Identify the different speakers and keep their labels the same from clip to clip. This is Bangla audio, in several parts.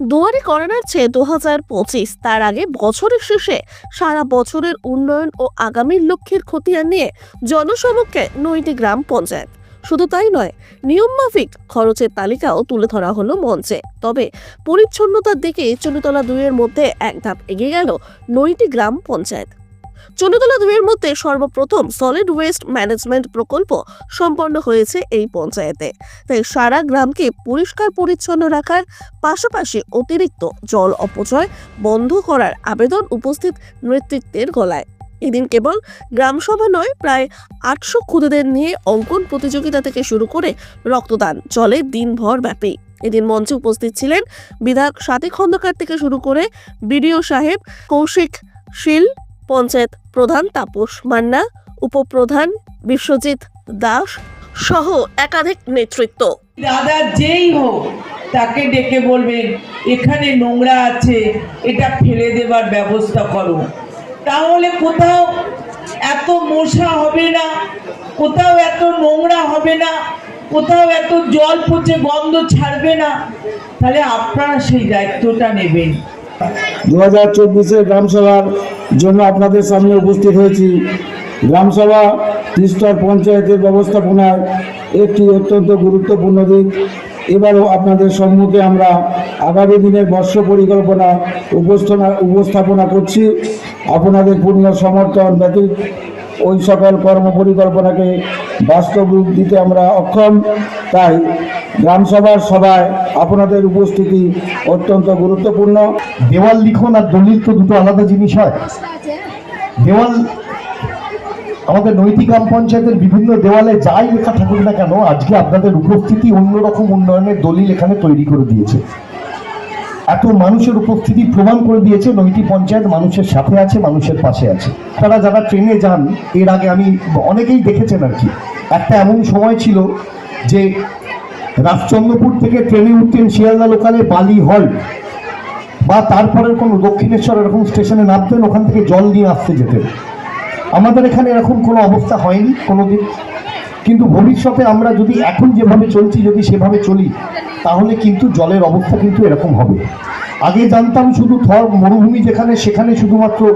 Speaker 1: দুয়ারে করা নাড়ছে দু হাজার পঁচিশ, তার আগে বছরের শেষে সারা বছরের উন্নয়ন ও আগামীর লক্ষ্যের খতিয়ান নিয়ে জনসমক্ষে নয়টি গ্রাম পঞ্চায়েত। শুধু তাই নয়, নিয়মমাফিক খরচের তালিকাও তুলে ধরা হলো মঞ্চে। তবে পরিচ্ছন্নতার দিকে চলিতলা দুইয়ের মধ্যে এক ধাপ এগিয়ে গেল নয়টি গ্রাম পঞ্চায়েত। চন্দ্রতলা দুইয়ের মধ্যে সর্বপ্রথম সলিড ওয়েস্ট ম্যানেজমেন্ট প্রকল্প সম্পন্ন হয়েছে এই পঞ্চায়েতে। তাই সারা গ্রামকে পরিষ্কার পরিচ্ছন্ন রাখার পাশাপাশি অতিরিক্ত জল অপচয় বন্ধ করার আবেদন উপস্থিত নেতৃত্বের গলায়। এদিন কেবল গ্রামসভা নয়, প্রায় আটশো খুদেদের নিয়ে অঙ্কন প্রতিযোগিতা থেকে শুরু করে রক্তদান চলে দিনভর ব্যাপী। এদিন মঞ্চে উপস্থিত ছিলেন বিধায়ক সাথী খন্দকার থেকে শুরু করে বিডিও সাহেব, কৌশিক শীল পঞ্চায়েত প্রধান তাপস মান্না উপপ্রধান বিশ্বজিৎ দাস সহ একাধিক নেতৃত্ব।
Speaker 2: দাদা যেই হোক তাকে ডেকে বলবেন এখানে নোংরা আছে এটা ফেলে দেবার ব্যবস্থা করো। তাহলে কোথাও এত মশা হবে না কোথাও এত নোংরা হবে না কোথাও এত জল পচে গন্ধ ছাড়বে না। তাহলে আপনারা সেই দায়িত্বটা নেবেন।
Speaker 3: দু হাজার চব্বিশের গ্রামসভার জন্য আপনাদের সামনে উপস্থিত হয়েছি। গ্রামসভা ত্রিস্তর পঞ্চায়েতের ব্যবস্থাপনার একটি অত্যন্ত গুরুত্বপূর্ণ দিক এবারও আপনাদের সম্মুখে আমরা আগামী দিনের বর্ষ পরিকল্পনা উপস্থাপনা উপস্থাপনা করছি। আপনাদের পূর্ণ সমর্থন, ব্যতীত ওই সকল কর্ম পরিকল্পনাকে বাস্তব রূপ দিতে আমরা অক্ষম। তাই গ্রামসভার সভায় আপনাদের উপস্থিতি অত্যন্ত গুরুত্বপূর্ণ।
Speaker 4: দেওয়াল লিখন আর দলিল তো দুটো আলাদা জিনিস হয়। দেওয়াল আমাদের নৈতিক গ্রাম পঞ্চায়েতের বিভিন্ন দেওয়ালে যাই লেখা থাকুক না কেন, আজকে আপনাদের উপস্থিতি অন্যরকম উন্নয়নের দলিল এখানে তৈরি করে দিয়েছে। এত মানুষের উপস্থিতি প্রমাণ করে দিয়েছে নৈতি পঞ্চায়েত মানুষের সাথে আছে, মানুষের পাশে আছে। তারা যারা ট্রেনে যান, এর আগে আমি অনেকেই দেখেছেন আর কি। একটা এমন সময় ছিল যে রাজচন্দ্রপুর থেকে ট্রেনে উঠতেন শিয়ালদা লোকালে বালি হল। বা তারপরের কোনো দক্ষিণেশ্বর এরকম স্টেশনে নামতেন, ওখান থেকে জল নিয়ে আসতে যেতেন। আমাদের এখানে এরকম কোনো অবস্থা হয়নি কোনো দিন কিন্তু ভবিষ্যতে আমরা যদি এখন যেভাবে চলছি, যদি সেভাবে চলি, তাহলে কিন্তু জলের অবস্থা কিন্তু এরকম হবে। আগে জানতাম শুধু থর, মরুভূমি যেখানে, সেখানে শুধুমাত্র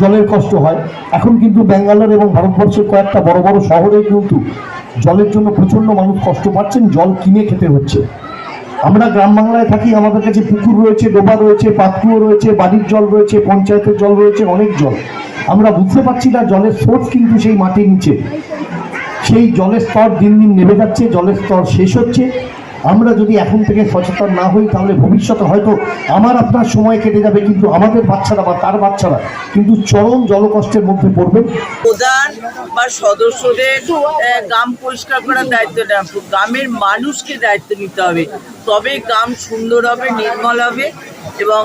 Speaker 4: জলের কষ্ট হয়। এখন কিন্তু ব্যাঙ্গালোর এবং ভারতবর্ষের কয়েকটা বড় বড় শহরে কিন্তু জলের জন্য প্রচণ্ড মানুষ কষ্ট পাচ্ছেন, জল কিনে খেতে হচ্ছে। আমরা গ্রাম বাংলায় থাকি, আমাদের কাছে পুকুর রয়েছে, ডোবা রয়েছে পাতকুয়ো রয়েছে, বাড়ির জল রয়েছে, পঞ্চায়েতের জল রয়েছে, অনেক জল। আমরা বুঝতে পারছি না জলের সোর্স কিন্তু সেই মাটির নিচে। সেই জলের স্তর দিন দিন নেমে যাচ্ছে, জলের স্তর শেষ হচ্ছে। আমরা যদি এখন থেকে সচেতন না হই, তাহলে ভবিষ্যতে হয়তো আমার আপনার সময় কেটে যাবে, কিন্তু আমাদের বাচ্চারা বা তার বাচ্চারা কিন্তু চরম জলকষ্টের মধ্যে পড়বে।
Speaker 2: প্রধান বা সদস্যদের গ্রাম পরিষ্কার করার দায়িত্ব নেওয়া গ্রামের মানুষকে দায়িত্ব নিতে হবে। তবে গ্রাম সুন্দর হবে, নির্মল হবে এবং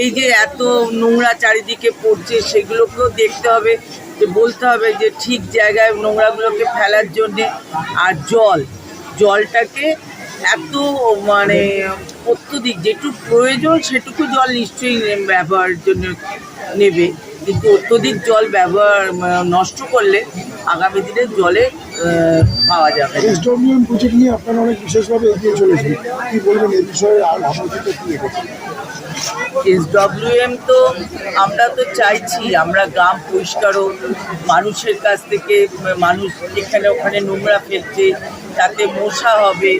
Speaker 2: এই যে এত নোংরা চারিদিকে পড়ছে, সেগুলোকেও দেখতে হবে। যে বলতে হবে যে ঠিক জায়গায় নোংরাগুলোকে ফেলার জন্যে আর জল, জলটাকে এত মানে অত্যধিক যেটুকু প্রয়োজন, সেটুকু জল নিশ্চয়ই ব্যবহার জন্য নেবে। কিন্তু অত্যধিক জল ব্যবহার নষ্ট করলে আগামী দিনে জলে পাওয়া যাবে।
Speaker 5: এসডব্লিউএম প্রজেক্ট নিয়ে আপনারা অনেক বিশেষভাবে এগিয়ে চলেছেন। কি বলবেন এ বিষয়ে আর
Speaker 2: এসডব্লিউএম তো আমরা তো চাইছি, আমরা গ্রাম পরিষ্কার হোক মানুষের কাছ থেকে, মানুষ এখানে ওখানে নোংরা ফেলছে, তাতে মশা হবে,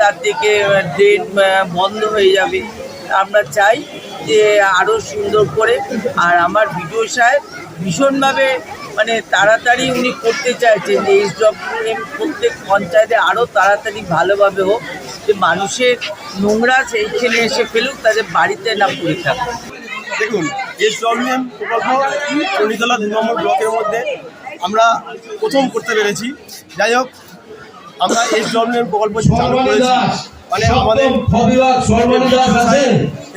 Speaker 2: তার থেকে ড্রেন বন্ধ হয়ে যাবে। আমরা চাই যে আরও সুন্দর করে, আর আমার বিডিও সাহেব ভীষণভাবে মানে তাড়াতাড়ি উনি করতে চাইছেন যে এসডব্লিউএম প্রত্যেক পঞ্চায়েতে আরও তাড়াতাড়ি ভালোভাবে হোক। যে মানুষের নোংরা সেইখানে এসে ফেলুক তাদের বাড়িতে না পড়ে থাকুক।
Speaker 6: দেখুন এস ডব্লিউএম প্রকল্প চণ্ডীতলা দু নম্বর ব্লকের মধ্যে আমরা প্রথম করতে পেরেছি। যাই হোক আমরা এস ডব্লিউএম প্রকল্প চালু করেছি। মানে আমাদের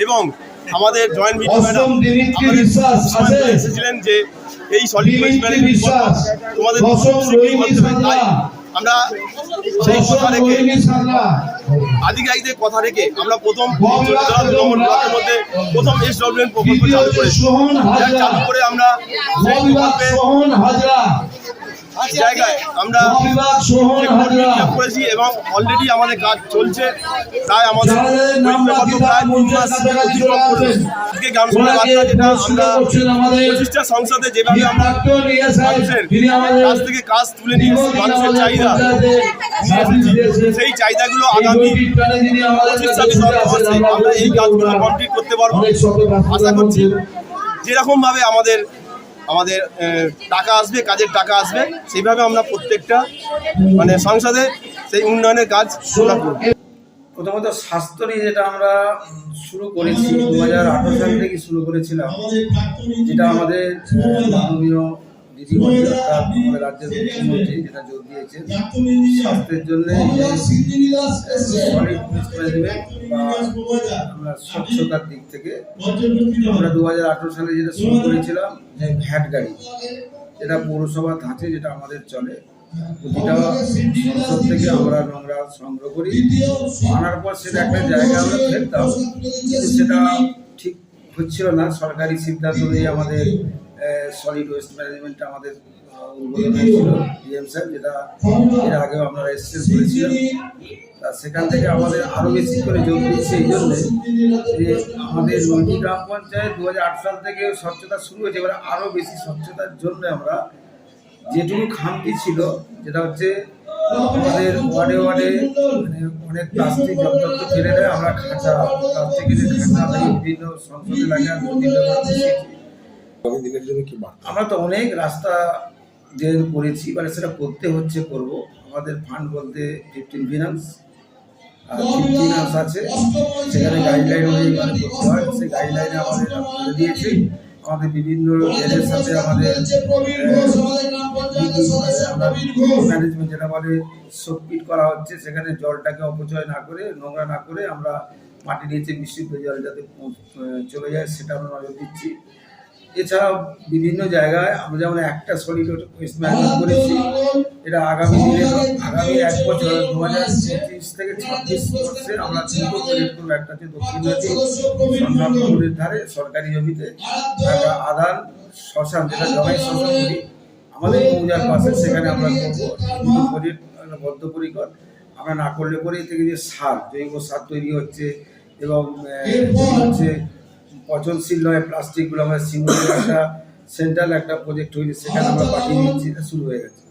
Speaker 6: এবং আমাদের জয়েন্ট মিটিং ম্যাডাম আমাদের এসেছিলেন যে এই সলিড ওয়েস্ট ম্যানেজমেন্ট তোমাদের তাই আমরা সেই কথা রেখে আধিকারিকদের কথা রেখে আমরা প্রথম মধ্যে প্রথম এস ডব্লিউ প্রকল্প চালু করেছি। চালু করে আমরা জায়গায় আমরা করেছি এবং অলরেডি আমাদের কাজ চলছে তাই আমাদের প্রায় তিন মাস অতিক্রম করবে। আজকে গ্রাম সভা যেটা আমরা পঁচিশটা সংসদে যেভাবে আমরা মানুষের কাছ থেকে কাজ তুলে নিয়ে মানুষের চাহিদা। সেই চাহিদাগুলো আগামী পঁচিশ ছাব্বিশ আমরা এই কাজগুলো কমপ্লিট করতে পারব। আশা করছি যেরকম ভাবে আমাদের আমাদের টাকা আসবে, কাজের টাকা আসবে, সেইভাবে আমরা প্রত্যেকটা মানে সংসদে সেই উন্নয়নের কাজ শোনা করব।
Speaker 7: প্রথমত স্বাস্থ্য নিয়ে যেটা আমরা শুরু করেছি, দু হাজার আঠারো সাল থেকে শুরু করেছিলাম, যেটা আমাদের মাননীয় আমাদের রাজ্যের মুখ্যমন্ত্রী যেটা জোর দিয়েছেন স্বাস্থ্যের জন্য আমরা স্বচ্ছতার দিক থেকে আমরা দু হাজার আঠারো সালে যেটা শুরু করেছিলাম যে ভ্যাট গাড়ি। যেটা পৌরসভা ধাঁচে যেটা আমাদের চলে। প্রতিটা সংসদ থেকে আমরা নোংরা সংগ্রহ করি। আনার পর সেটা একটা জায়গায় আমরা ফেলতাম কিন্তু সেটা ঠিক হচ্ছিল না। সরকারি সিদ্ধান্ত নিয়ে আমাদের সলিড ওয়েস্ট ম্যানেজমেন্ট আমাদের যেটা এর আগেও আপনারা এসেছেন করেছিলাম। তা সেখান থেকে আমাদের আরও বেশি করে যোগ দিচ্ছে এই জন্যে যে আমাদের নদী গ্রাম পঞ্চায়েত দু হাজার আট সাল থেকে স্বচ্ছতা শুরু হয়েছে, এবার আরও বেশি স্বচ্ছতার জন্য আমরা যেটুকু খামতি ছিল, যেটা হচ্ছে আমাদের ওয়ার্ডে ওয়ার্ডে মানে অনেক প্লাস্টিক যন্ত্র ফেলে দেয়, আমরা খাঁচা, প্লাস্টিকের খাঁচা বিভিন্ন সংসদ এলাকায় বিভিন্ন আমরা তো অনেক রাস্তা যেহেতু করেছি মানে সেটা করতে হচ্ছে, করব। আমাদের ফান্ড বলতে ফিফটিন ফিনান্স আর ফিফটিনান্স আছে। সেখানে গাইডলাইন অনুযায়ী মানে করতে হয়। সেই গাইডলাইনে আমাদের দিয়েছে। আমাদের বিভিন্ন জেলের সাথে আমাদের ম্যানেজমেন্ট যেটা বলে সোকপিট করা হচ্ছে। সেখানে জলটাকে অপচয় না করে, নোংরা না করে আমরা মাটির নিচে বিশুদ্ধ জল যাতে চলে যায়, সেটা আমরা নজর দিচ্ছি। এছাড়াও বিভিন্ন জায়গায় আমরা যেমন একটা সলিড করেছি, এটা আগামী দিনে আগামী এক বছর, দু হাজার পঁচিশ থেকে ছাব্বিশ বর্ষে আমরা দুটো প্রজেক্ট একটা হচ্ছে দক্ষিণ নদী সন্ধ্যাপুরের ধারে সরকারি জমিতে একটা আদান শ্মশান, যেটা জমাই শ্মশান করি, আমাদের মৌজার পাশে সেখানে আমরা করব বদ্ধপরিকর আমরা না করলে পরে থেকে যে সার, জৈব সার তৈরি হচ্ছে এবং হচ্ছে পচনশীল নয় প্লাস্টিকগুলো আমরা সিঙ্গুলের একটা সেন্ট্রাল একটা প্রজেক্ট হয়েছে সেখানে আমরা পাঠিয়ে দিচ্ছি শুরু হয়ে গেছে।